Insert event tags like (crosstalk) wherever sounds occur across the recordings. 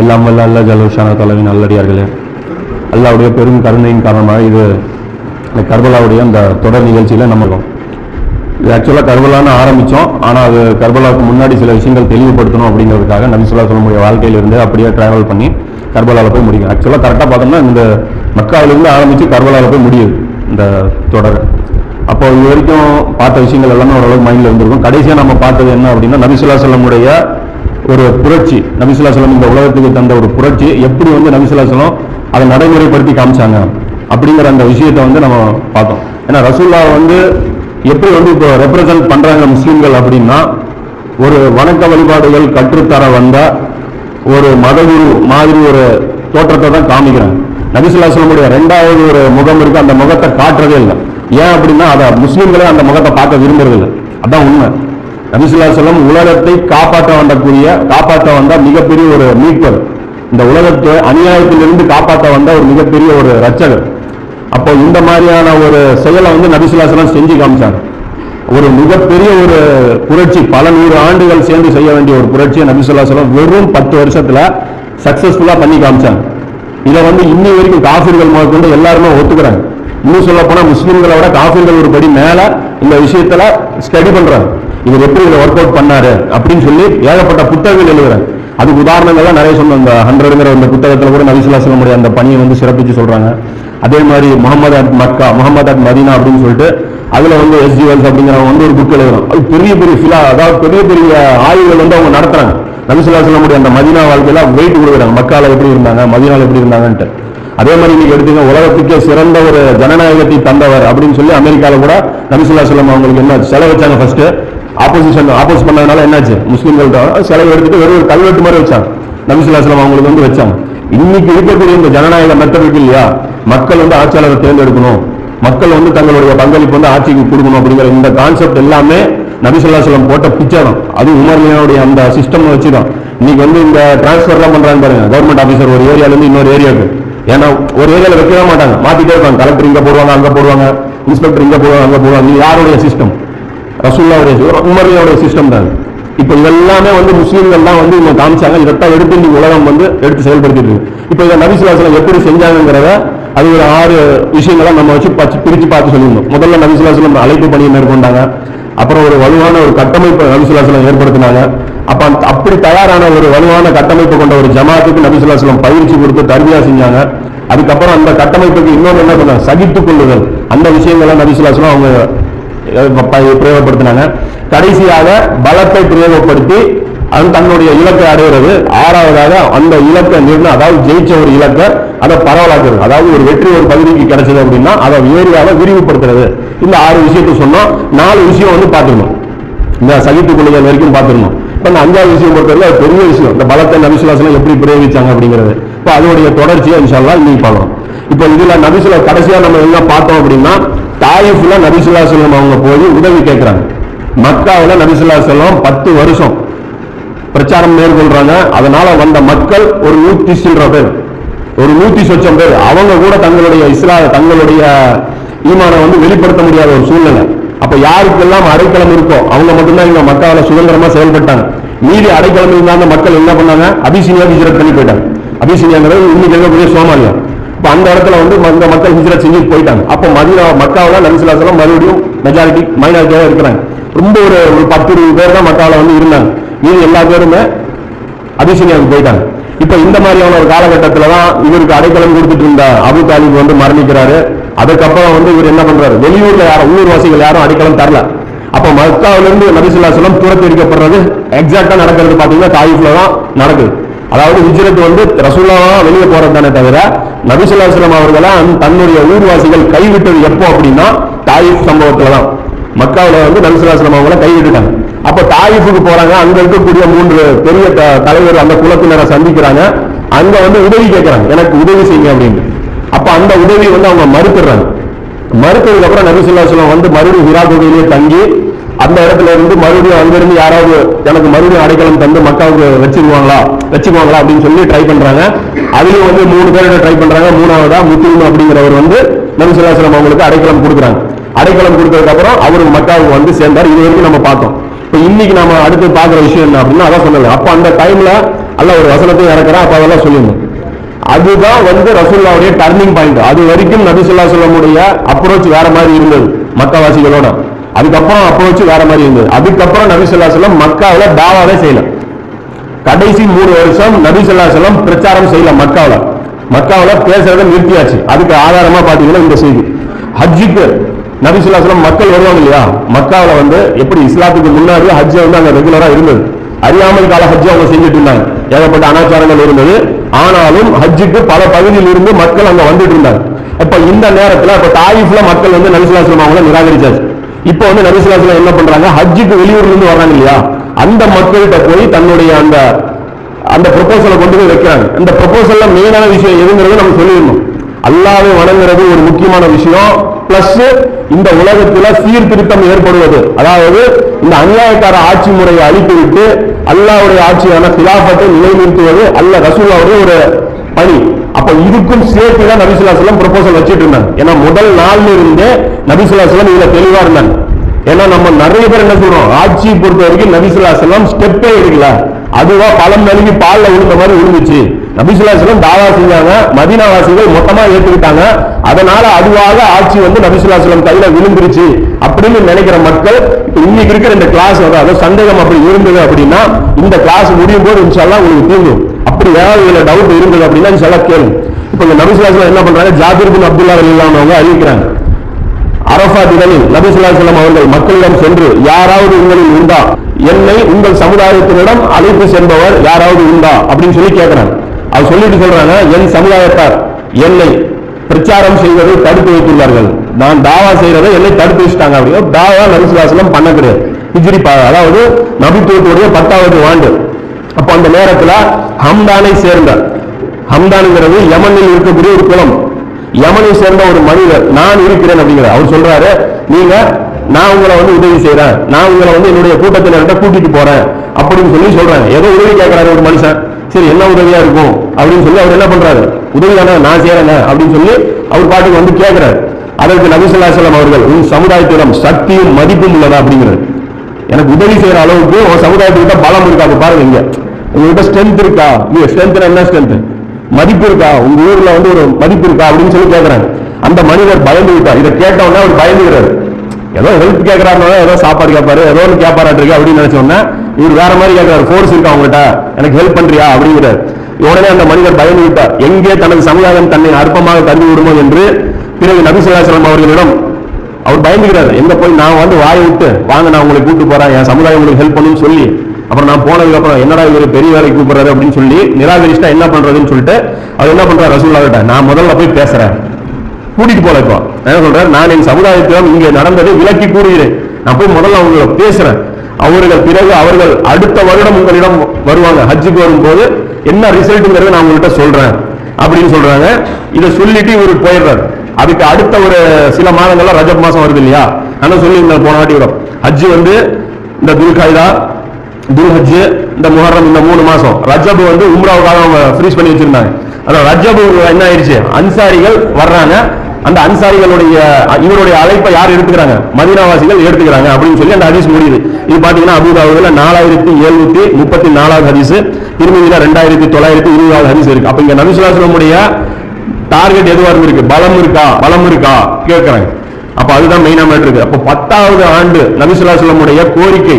எல்லாம் வல்ல அல்ல ஜலோஷான தலைவின் நல்லடியார்களே. அல்லாவுடைய பெரும் கருணையின் காரணமாக இது இந்த கர்பலாவுடைய அந்த தொடர் நிகழ்ச்சியில் நம்ம இது ஆக்சுவலாக கர்பலான்னு ஆரம்பித்தோம் ஆனால் அது கர்பலாவுக்கு முன்னாடி சில விஷயங்கள் தெளிவுபடுத்தணும் அப்படிங்கிறதுக்காக நபிசுல்லா சொல்லமுடைய வாழ்க்கையிலிருந்து அப்படியே ட்ராவல் பண்ணி கர்பலாவில் போய் முடியும் ஆக்சுவலாக கரெக்டாக பார்த்தோம்னா இந்த மக்காவிலிருந்து ஆரம்பித்து கர்பலாவில் போய் முடியுது இந்த தொடர். அப்போ இது வரைக்கும் பார்த்த விஷயங்கள் எல்லாமே ஓரளவுக்கு மைண்டில் இருந்திருக்கும். கடைசியாக நம்ம பார்த்தது என்ன அப்படின்னா நபிசுல்லா சொல்லமுடைய ஒரு புரட்சி. நபிசுல்லா இந்த உலகத்துக்கு தந்த ஒரு புரட்சி. எப்படி வந்து நபிசுல்லா அதை நடைமுறைப்படுத்தி காமிச்சாங்க அப்படிங்கிற அந்த விஷயத்தை வந்து நம்ம பார்த்தோம். ஏன்னா ரசூல்லா வந்து எப்படி வந்து இப்போ ரெப்ரசன்ட் பண்றாங்க முஸ்லீம்கள் அப்படின்னா ஒரு வணக்க வழிபாடுகள் கற்றுத்தர வந்த ஒரு மதகுரு மாதிரி ஒரு தோற்றத்தை தான் காமிக்கிறாங்க. நபிசுல்லா ரெண்டாவது ஒரு முகம் இருக்கு அந்த முகத்தை காட்டுறதே இல்லை. ஏன் அப்படின்னா அதை முஸ்லீம்களே அந்த முகத்தை பார்க்க விரும்புறது இல்லை அதான் உண்மை. நபிசுல்லா சொல்லம் உலகத்தை காப்பாற்ற வந்தக்கூடிய காப்பாற்ற வந்த மிகப்பெரிய ஒரு மீட்பர். இந்த உலகத்தை அநியாயத்திலிருந்து காப்பாற்ற வந்த ஒரு மிகப்பெரிய ஒரு ரட்சகர் அப்போ இந்த மாதிரியான ஒரு செயலை வந்து நபிசுல்லாசலம் செஞ்சு காமிச்சாங்க. ஒரு மிகப்பெரிய ஒரு புரட்சி பல நூறு ஆண்டுகள் சேர்ந்து செய்ய வேண்டிய ஒரு புரட்சியை நபிசுல்லாசலம் வெறும் பத்து வருஷத்துல சக்சஸ்ஃபுல்லா பண்ணி காமிச்சாங்க. இதை வந்து இன்னி வரைக்கும் காஃபிர்கள் முதற்கொண்டு எல்லாருமே ஒத்துக்கிறாங்க. இன்னும் சொல்ல போனா முஸ்லிம்களை விட காஃபிர்கள் ஒரு படி மேல இந்த விஷயத்துல ஸ்டடி பண்றாங்க. இவர் எப்படி இதை ஒர்க் அவுட் பண்ணாரு அப்படின்னு சொல்லி ஏகப்பட்ட புத்தகங்கள் எழுதுறாங்க அதுக்கு உதாரணங்கள்லாம் நிறைய சொன்ன அந்த ஹண்ட்ரடுங்கிற அந்த புத்தகத்துல கூட நபிசுல்லா சொல்லமுடைய அந்த பணியை வந்து சிறப்பிச்சு சொல்றாங்க. அதே மாதிரி Muhammad at Makkah Muhammad at Madinah அப்படின்னு சொல்லிட்டு அதுல வந்து எஸ்ஜிவல்ஸ் அப்படிங்கிறவங்க வந்து ஒரு புக் எழுதுறோம் அது பெரிய பெரிய ஃபிலா அதாவது பெரிய பெரிய ஆய்வுகள் வந்து அவங்க நடத்துறாங்க. நபிசுல்லா சொல்லமுடைய அந்த மதீனா வாழ்க்கையில வெயிட் கொடுக்குறாங்க. மக்கால எப்படி இருந்தாங்க மதீனால எப்படி இருந்தாங்கன்ட்டு. அதே மாதிரி நீங்க எடுத்தீங்க உலகத்துக்கே சிறந்த ஒரு ஜனநாயகத்தை தந்தவர் அப்படின்னு சொல்லி அமெரிக்கால கூட நபிசுல்லா சொல்லம் அவங்களுக்கு என்ன செலவு வச்சாங்க ஃபர்ஸ்ட் ஆப்போசிஷன் ஆப்போஸ் பண்ணதுனால என்னாச்சு? முஸ்லீம்கள்ட்ட செலவு எடுத்துட்டு வெறும் ஒரு கல்வெட்டு மாதிரி வச்சாங்க. நபிசுல்லாஸ்லாம் அவங்களுக்கு வந்து வச்சாங்க. இன்னைக்கு இருக்கக்கூடிய இந்த ஜனநாயக மெத்தட் இருக்கு இல்லையா? மக்கள் வந்து ஆட்சியாளரை தேர்ந்தெடுக்கணும். மக்கள் வந்து தங்களுடைய பங்களிப்பு வந்து ஆட்சிக்கு கொடுக்கணும் அப்படிங்கிற இந்த கான்செப்ட் எல்லாமே நபிசுல்லா சொல்லம் போட்ட பிச்சை தான் அது உமர்லியனுடைய அந்த சிஸ்டம் வச்சு தான் இன்னைக்கு வந்து இந்த டிரான்ஸ்ஃபர்லாம் பண்றாங்க பாருங்க. கவர்மெண்ட் ஆஃபீஸர் ஒரு ஏரியால இருந்து இன்னொரு ஏரியாவுக்கு ஏன்னா ஒரு ஏரியாவில் வைக்கவே மாட்டாங்க. மாத்திட்டே இருப்பாங்க. கலெக்டர் இங்கே போடுவாங்க அங்கே போடுவாங்க. இன்ஸ்பெக்டர் இங்கே போடுவாங்க அங்கே போடுவாங்க. யாருடைய சிஸ்டம் ரசூல்லாவுடைய உமர்லியாவுடைய சிஸ்டம் தான் இப்போ இதெல்லாமே வந்து முஸ்லீம்கள் தான் வந்து இவங்க காமிச்சாங்க. இதைத்தான் எடுத்து இந்த உலகம் வந்து எடுத்து செயல்படுத்திட்டு இருக்கு. இப்போ இதை நபிசுலாசலம் எப்படி செஞ்சாங்கிறத அது ஒரு ஆறு விஷயங்களை நம்ம வச்சு பச்சு- பிரித்து பார்த்து சொல்லியிருந்தோம். முதல்ல நபிசுலாசலம் அழைப்பு பணியை மேற்கொண்டாங்க. அப்புறம் ஒரு வலுவான ஒரு கட்டமைப்பு நபிசுலாசலம் ஏற்படுத்தினாங்க. அப்ப அப்படி தயாரான ஒரு வலுவான கட்டமைப்பு கொண்ட ஒரு ஜமாத்துக்கு நபிசுலாசலம் பயிற்சி கொடுத்து தர்பியா செஞ்சாங்க. அதுக்கப்புறம் அந்த கட்டமைப்புக்கு இன்னொன்று என்ன பண்ணாங்க சகித்துக் கொள்ளுதல். அந்த விஷயங்களை நபிசுலாசலம் அவங்க பிரயோகப்படுத்தினாங்க. கடைசியாக பலத்தை பிரயோகப்படுத்தி அது தன்னுடைய இலக்கை அடைகிறது. ஆறாவதாக அந்த இலக்கை நிர்ணயம் அதாவது ஜெயிச்ச ஒரு இலக்கை அதை பரவலாக்குறது. அதாவது ஒரு வெற்றி ஒரு பகுதிக்கு கிடைச்சது அப்படின்னா அதை ஏரியாவை விரிவுபடுத்துறது. இந்த ஆறு விஷயத்தை சொன்னோம். நாலு விஷயம் வந்து பார்த்துக்கணும். இந்த சகித்துக் கொள்ளுதல் வரைக்கும் பார்த்துருந்தோம் இப்போ இந்த அஞ்சாவது விஷயம் பொறுத்தவரை பெரிய விஷயம். இந்த பலத்தை நபிசுலாசனம் எப்படி பிரயோகிச்சாங்க அப்படிங்கிறது. இப்போ அதோடைய தொடர்ச்சியை இன்ஷால்லாம் இன்னைக்கு பார்க்கலாம் இப்போ இதில் நபிசுல கடைசியாக நம்ம என்ன பார்த்தோம் அப்படின்னா தாயிஃப்ல நபிசுல்லா செல்லம் அவங்க போய் உதவி கேட்குறாங்க மக்காவுல நபிசுல்லா செல்லம் பத்து வருஷம் பிரச்சாரம் மேற்கொள்றாங்க. அதனால வந்த மக்கள் ஒரு நூத்தி சில்லற பேர் ஒரு நூத்தி சொச்சம் பேர். அவங்க கூட தங்களுடைய இஸ்லா தங்களுடைய ஈமானை வந்து வெளிப்படுத்த முடியாத ஒரு சூழ்நிலை. அப்ப யாருக்கெல்லாம் அடைக்கலம் இருக்கோ அவங்க மட்டும்தான் இங்க மக்காவில சுதந்திரமா செயல்பட்டாங்க. மீதி அடைக்கலம் இருந்தாங்க மக்கள் என்ன பண்ணாங்க? அபிசீனியா ஹிஜ்ரத் பண்ணி போயிட்டாங்க. அபிசீனியாங்கிறது இன்னைக்கு இருக்கக்கூடிய சோமாலியா. இப்போ அந்த இடத்துல வந்து அந்த மக்கள் ஹிஜ்ரத் செஞ்சு போயிட்டாங்க. அப்போ மதினா மக்காவில் நபிசுல்லாசலம் மறுபடியும் மெஜாரிட்டி மைனாரிட்டியாக இருக்கிறாங்க. ரொம்ப ஒரு ஒரு பத்து இருபது பேர் தான் மக்காவில் வந்து இருந்தாங்க. மீது எல்லா பேருமே அபிசீனியாவுக்கு போயிட்டாங்க. இப்போ இந்த மாதிரியான ஒரு காலகட்டத்தில் தான் இவருக்கு அடைக்கலம் கொடுத்துட்டு இருந்த அபு தாலிப் வந்து மரணிக்கிறாரு. அதுக்கப்புறம் வந்து இவர் என்ன பண்றாரு? வெளியூர்ல யாரும் உள்ளூர்வாசிகள் யாரும் அடைக்கலம் தரல. அப்போ மக்காவிலிருந்து நபிசுல்லா சொல்லம் துரத்தெடுக்கப்படுறது எக்ஸாக்டா நடக்கிறது பாத்தீங்கன்னா தாயிஃப்ல தான் நடக்குது. அதாவது ஹிஜ்ரத் வந்து ரசூல்லாவா வெளியே போறது தானே தவிர நபிசுல்லாஸ்லாம் அவர்களாம் தன்னுடைய ஊர்வாசிகள் கைவிட்டது எப்போ அப்படின்னா தாயிஃப் சம்பவத்துல தான் மக்காவில் வந்து நபிசுல்லாஸ்லாம் அவங்கள கைவிட்டுட்டாங்க. அப்ப தாயிஃபுக்கு போறாங்க அங்க இருக்கக்கூடிய மூன்று பெரிய த- தலைவர் அந்த குலத்தினரை சந்திக்கிறாங்க. அங்க வந்து உதவி கேட்கிறாங்க எனக்கு உதவி செய்யுங்க அப்படின்னு அப்ப அந்த உதவி வந்து அவங்க மறுத்துறாங்க மறுத்ததுக்கு அப்புறம் நபிசுல்லாஸ்லாம் வந்து மறுபடியும் ஹிரா குகையிலேயே தங்கி அந்த இடத்துல இருந்து மறுபடியும் அங்கிருந்து யாராவது எனக்கு மறுபடியும் அடைக்கலம் தந்து மக்காவுக்கு வச்சிருவாங்களா? வச்சுக்குவாங்களா அப்படின்னு சொல்லி ட்ரை பண்றாங்க. அதுலயும் வந்து மூணு பேர்கிட்ட ட்ரை பண்றாங்க. மூணாவதா முத்துலிம் அப்படிங்கிறவர் வந்து நபிசுல்லாஸ்லாம் அவங்களுக்கு அடைக்கலம் கொடுக்குறாங்க. அடைக்கலம் கொடுத்ததுக்கு அப்புறம் அவர் மக்காவுக்கு வந்து சேர்ந்தார். இது வரைக்கும் நம்ம பார்த்தோம். இப்போ இன்னைக்கு நம்ம அடுத்து பார்க்குற விஷயம் என்ன அப்படின்னா அதான் சொன்னது அப்போ அந்த டைம்ல அல்ல ஒரு வசனத்தையும் இறக்குறேன். அப்ப அதெல்லாம் சொல்லியிருந்தோம் அதுதான் வந்து ரசூல்லாவுடைய டர்னிங் பாயிண்ட் அது வரைக்கும் நபி சொல்லா சொல்லமுடைய அப்ரோச் வேற மாதிரி இருந்தது மக்காவாசிகளோட. அதுக்கப்புறம் அப்ரோச் வேற மாதிரி இருந்தது. அதுக்கப்புறம் நபி சொல்லா சொல்லம் மக்காவில தாவாவே செய்யல. கடைசி மூணு வருஷம் நபி சொல்லா சொல்லம் பிரச்சாரம் செய்யல மக்காவில். மக்காவில் பேசுறத நிறுத்தியாச்சு. அதுக்கு ஆதாரமா பாத்தீங்கன்னா இந்த செய்தி. ஹஜ்ஜுக்கு நபி சொல்லா சொல்லம் மக்கள் வருவாங்க இல்லையா? மக்காவில் வந்து எப்படி இஸ்லாத்துக்கு முன்னாடி ஹஜ்ஜை வந்து அங்க ரெகுலரா இருந்தது. அறியாமல் கால ஹஜ் அவங்க செஞ்சுட்டு இருந்தாங்க. ஏகப்பட்ட அனாச்சாரங்கள் இருந்தது. ஆனாலும் ஹஜ்ஜுக்கு பல பகுதியில் இருந்து மக்கள் அங்க வந்துட்டு இருந்தாங்க. இப்ப இந்த நேரத்துல இப்ப தாயிஃப்ல மக்கள் வந்து நபிசுல்லாஸ்லம் அவங்கள நிராகரிச்சாச்சு. இப்போ வந்து நபிசுல்லாஸ்லம் என்ன பண்றாங்க? ஹஜ்ஜுக்கு வெளியூர்ல இருந்து வர்றாங்க இல்லையா? அந்த மக்கள்கிட்ட போய் தன்னுடைய அந்த அந்த ப்ரொபோசலை கொண்டு போய் வைக்கிறாங்க. இந்த ப்ரொபோசல்ல மெயினான விஷயம் எதுங்கிறது நம்ம சொல்லிடணும். அல்லாவே வணங்குறது ஒரு முக்கியமான விஷயம். பிளஸ் இந்த உலகத்துல சீர்திருத்தம் ஏற்படுவது. அதாவது இந்த அநியாயக்கார ஆட்சி முறையை அழித்துவிட்டு அல்லாவுடைய ஆட்சியான சிலாபத்தை நிலைநிறுத்துவது அல்ல ரசூலாவுடைய ஒரு பணி. அப்ப இதுக்கும் சேர்த்து தான் நபிசுல்லாஸ்லம் ப்ரொபோசல் வச்சுட்டு இருந்தாங்க. ஏன்னா முதல் நாள்ல இருந்தே நபிசுல்லாஸ்லம் இதுல தெளிவா இருந்தாங்க. ஏன்னா நம்ம நிறைய பேர் என்ன சொல்றோம்? ஆட்சியை பொறுத்த வரைக்கும் நபிசுல்லாஸ்லம் ஸ்டெப்பே எடுக்கல. அதுவா பழம் நழுகி பால்ல விழுந்த மாதிரி விழுந்துச்சு நபிசுல்லாஸ்லம் தாவா செஞ்சாங்க மதீனாவாசிகள் மொத்தமா ஏற்றுக்கிட்டாங்க அதனால அதுவாக ஆட்சி வந்து நபிசுல்லாஸ்லம் கையில விழுந்துருச்சு அப்படின்னு நினைக்கிற மக்கள் இப்ப இன்னைக்கு இருக்கிற இந்த கிளாஸ் அதாவது சந்தேகம் அப்படி இருந்தது அப்படின்னா இந்த கிளாஸ் முடியும் போது இன்ஷால்லாம் உங்களுக்கு தீங்கும். அப்படி ஏதாவது இதுல டவுட் இருந்தது அப்படின்னா இன்ஷால்லா கேள்வி இப்ப இந்த நபிசுல்லாஸ்லம் என்ன பண்றாங்க? ஜாபிர் பின் அப்துல்லா அலிலானவங்க அறிவிக்கிறாங்க. அரபா திடலில் நபிசுல்லாஸ்லம் அவர்கள் மக்களிடம் சென்று யாராவது உங்களில் உண்டா? என்னை உங்கள் சமுதாயத்தினிடம் அழைத்து சென்றவர் யாராவது உண்டா? அப்படின்னு சொல்லி கேட்கிறாங்க அவர் சொல்லிட்டு சொல்றாங்க என் சமுதாயத்தார் என்னை பிரச்சாரம் செய்வதை தடுத்து வைத்துள்ளார்கள். நான் தாவா செய்யறதை என்னை தடுத்து வச்சுட்டாங்க. அப்படின்னா தாவா நபிசுல்லாஸ்லம் பண்ண கிடையாது. ஹிஜ்ரி பா- அதாவது நபித்துவத்துடைய பத்தாவது ஆண்டு. அப்போ அந்த நேரத்துல ஹம்தானை சேர்ந்த ஹம்தானுங்கிறது யமனில் இருக்கக்கூடிய ஒரு குளம். யமனை சேர்ந்த ஒரு மனிதர் நான் இருக்கிறேன் அப்படிங்கிற அவர் சொல்றாரு நீங்க நான் உங்களை வந்து உதவி செய்யறேன் நான் உங்களை வந்து என்னுடைய கூட்டத்தினர்கிட்ட கூட்டிட்டு போறேன். அப்படின்னு சொல்லி சொல்றாங்க. ஏதோ உதவி கேட்கறாரு ஒரு மனுஷன். சரி என்ன உதவியா இருக்கும்? அப்படின்னு சொல்லி அவர் என்ன பண்றாரு? உதவி தானே நான் செய்யறேன் அப்படின்னு சொல்லி அவர் பாட்டுக்கு வந்து கேட்கிறாரு அதற்கு நபிசுல்லாசலம் அவர்கள் உன் சமுதாயத்திடம் சக்தியும் மதிப்பும் உள்ளதா? அப்படிங்கிறது எனக்கு உதவி செய்யற அளவுக்கு உன் சமுதாயத்துக்கிட்ட பலம் இருக்காது பாருங்க இங்க. உங்கள்கிட்ட ஸ்ட்ரென்த் இருக்கா? நீ ஸ்ட்ரென்த் என்ன ஸ்ட்ரென்த் மதிப்பு இருக்கா? உங்க ஊர்ல வந்து ஒரு மதிப்பு இருக்கா? அப்படின்னு சொல்லி கேக்குறாங்க. அந்த மனிதர் பயந்து விட்டார் இதை கேட்ட அவர் பயந்துகிறாரு. ஏதோ ஹெல்ப் கேட்கறாருனா ஏதோ சாப்பாடு கேட்பாரு ஏதோ ஒன்று கேட்பாராட்டு அப்படின்னு நினைச்சோன்னா உடனே இவர் வேற மாதிரி கேட்கிறாரு ஃபோர்ஸ் இருக்கா அவங்ககிட்ட எனக்கு ஹெல்ப் பண்றியா? அப்படிங்கிறார். உடனே அந்த மனிதர் பயந்து விட்டார். எங்கே தனது சமுதாயம் தன்னை அற்பமாக கருதி விடுமோ என்று பிறகு நபிசுல்லாசலம் அவர்களிடம் அவர் பயந்துக்கிறாரு. எங்க போய் நான் வந்து வாயை விட்டு வாங்க நான் உங்களை கூட்டு போறேன் என் சமுதாயம் உங்களுக்கு ஹெல்ப் பண்ணுன்னு சொல்லி அப்புறம் நான் போனதுக்கு அப்புறம் என்னடா இவர் பெரிய வேலைக்கு கூப்பிடுறாரு அப்படின்னு சொல்லி நிராகரிச்சுட்டா என்ன பண்றதுன்னு சொல்லிட்டு அவர் என்ன பண்றாரு? ரசூல்லா கிட்ட நான் முதல்ல போய் பேசுறேன். கூட்டிட்டு போல இப்போ. என்ன சொல்றேன் நான் என் சமுதாயத்திடம் இங்கே நடந்ததை விலக்கி கூறுகிறேன். நான் போய் முதல்ல அவங்கள பேசுறேன். அவர்கள் பிறகு அவர்கள் அடுத்த வருடம் உங்களிடம் வருவாங்க. ஹஜ்ஜுக்கு வரும்போது என்ன ரிசல்ட்டுங்கிறத நான் உங்கள்கிட்ட சொல்றேன். அப்படின்னு சொல்றாங்க. இதை சொல்லிட்டு இவர் போயிடுறாரு. அதுக்கு அடுத்த ஒரு சில மாதங்கள்ல ரஜப் மாசம் வருது இல்லையா? ஆனால் சொல்லியிருந்தேன் போன வாட்டி கூட. ஹஜ்ஜு வந்து இந்த துல்காய்தா துல் ஹஜ்ஜு இந்த முஹர்ரம் இந்த மூணு மாசம். ரஜப் வந்து உம்ராவுக்காக அவங்க ஃப்ரீஸ் பண்ணி வச்சிருந்தாங்க. அதான் ரஜப் என்ன ஆயிடுச்சு? அன்சாரிகள் வர்றாங்க. அந்த அன்சாரிகளுடைய இவருடைய அழைப்பை யார் எடுத்துக்கிறாங்க? மதினாவாசிகள் எடுத்துக்கிறாங்க அப்படின்னு சொல்லி அந்த ஹதீஸ் முடியுது. இது பாத்தீங்கன்னா அபுதாபுல நாலாயிரத்தி எழுநூத்தி முப்பத்தி நாலாவது ஹதீஸ் திருமதியில ரெண்டாயிரத்தி தொள்ளாயிரத்தி இருபதாவது ஹதீஸ் இருக்கு. அப்ப இங்க நபிசுல்லாசலமுடைய டார்கெட் எதுவா இருந்திருக்கு? பலம் இருக்கா? பலம் இருக்கா? கேட்கறாங்க அப்ப அதுதான் மெயினா மேட்டர் இருக்கு. அப்ப பத்தாவது ஆண்டு நபிசுல்லாசலமுடைய கோரிக்கை.